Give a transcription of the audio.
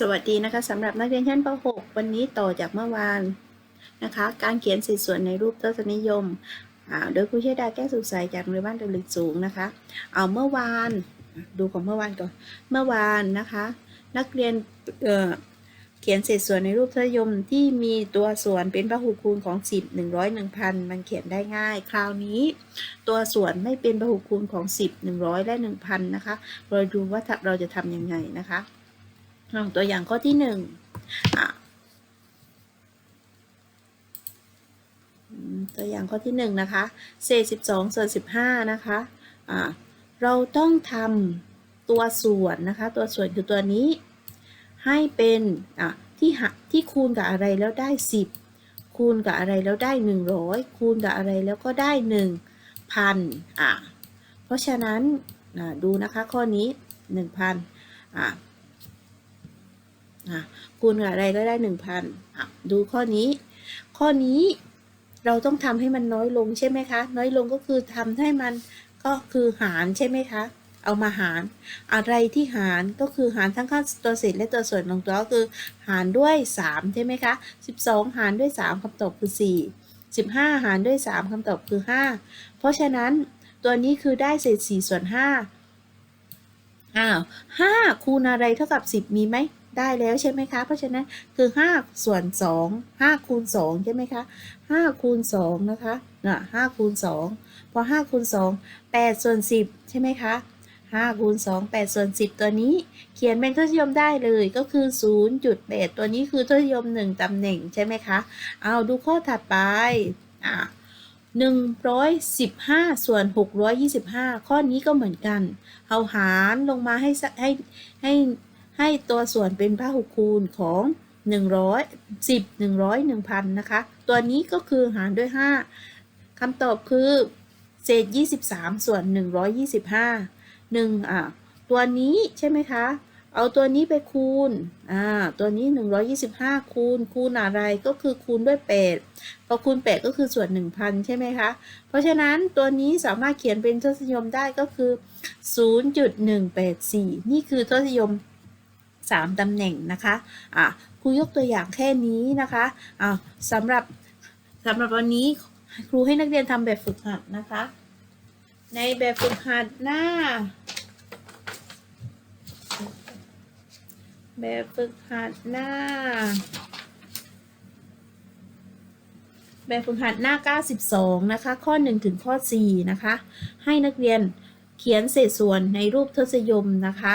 สวัสดีนะคะสำหรับนักเรียนชั้นป .6 วันนี้ต่อจากเมื่อวานนะคะ การเขียนเศษส่วนในรูปทศนิยม โดยครูเชษดาแก้สุขใสจากโรงเรียนบ้านตะลึกสูงนะคะเอาเมื่อวานดูของเมื่อวานก่อนเมื่อวานนะคะ นักเรียนเเขียนเศษส่วนในรูปทศนิยมที่มีตัวส่วนเป็นพหุคูณของ 10 100 1000 มันเขียนได้ง่าย คราวนี้ ตัวส่วนไม่เป็นพหุคูณของ 10 100 และ 1000 นะคะ เราดูว่าเราจะทำยังไงนะคะ ตัวอย่างข้อที่หนึ่งตัวอย่างข้อที่หนึ่งนะคะเศษสิบสองส่วนสิบห้านะคะเราต้องทำตัวส่วนนะคะ ตัวส่วนคือตัวนี้ ให้เป็นที่หักที่คูณกับอะไรแล้วได้สิบคูณกับอะไรแล้วได้หนึ่งร้อยคูณกับอะไรแล้วก็ได้หนึ่งพันอะเพราะฉะนั้นดูนะคะข้อนี้หนึ่งพันอะ อะคูณกับอะไรก็ได้หนึ่งพันดูข้อนี้ ข้อนี้เราต้องทำให้มันน้อยลงใช่ไหมคะ น้อยลงก็คือทำให้มันก็คือหารใช่ไหมคะ เอามาหาร อะไรที่หารก็คือหารทั้งข้าตัวเศษและตัวส่วนของตัวก็คือ หารด้วย 3 ใช่ไหมคะ 12 หารด้วย 3คำตอบคือ 4 15 หารด้วย 3คำตอบคือ 5 เพราะฉะนั้นตัวนี้คือได้เศษ 4 ส่วน5อ้าว5คูณอะไรเท่ากับ 10 มีไหม ได้แล้วใช่ไหมคะ เพราะฉะนั้นคือ5ส่วน2 5คูณ2ใช่ไหมคะ5คูณ2นะคะน่ะ5คูณ2พอ5คูณ2 8ส่วน10 ใช่ไหมคะ5คูณ2 8ส่วน10 ตัวนี้ เขียนเป็นทศนิยมได้เลยก็คือ 0.8 ตัวนี้คือทศนิยม 1ตำแหน่งใช่ไหมคะ เอาดูข้อถัดไปอะ115 ส่วน 625 ข้อนี้ก็เหมือนกัน เอาหารลงมาให้ให้ให้ ให้ตัวส่วนเป็นพหุคูณของ 100 10 100 1000นะคะ ตัวนี้ก็คือหารด้วย 5คำตอบคือ เศษ 23 ส่วน 125 1อะตัวนี้ใช่ไหมคะ เอาตัวนี้ไปคูณอ่าตัวนี้ 125 คูณ คูณอะไรก็คือคูณด้วย 8 พอคูณ 8 ก็คือส่วน 1,000 ใช่ไหมคะ เพราะฉะนั้นตัวนี้สามารถเขียนเป็นทศนิยมได้ก็คือ 0.184 นี่คือทศนิยม 3ตำแหน่งนะคะอะครูยกตัวอย่างแค่นี้นะคะอะสำหรับสำหรับวันนี้ครูให้นักเรียนทำแบบฝึกหัดนะคะ ในแบบฝึกหัดหน้า แบบฝึกหัดหน้า แบบฝึกหัดหน้า 92 นะคะ ข้อ 1 ถึงข้อ 4 นะคะ ให้นักเรียนเขียนเศษส่วนในรูปทศนิยมนะคะ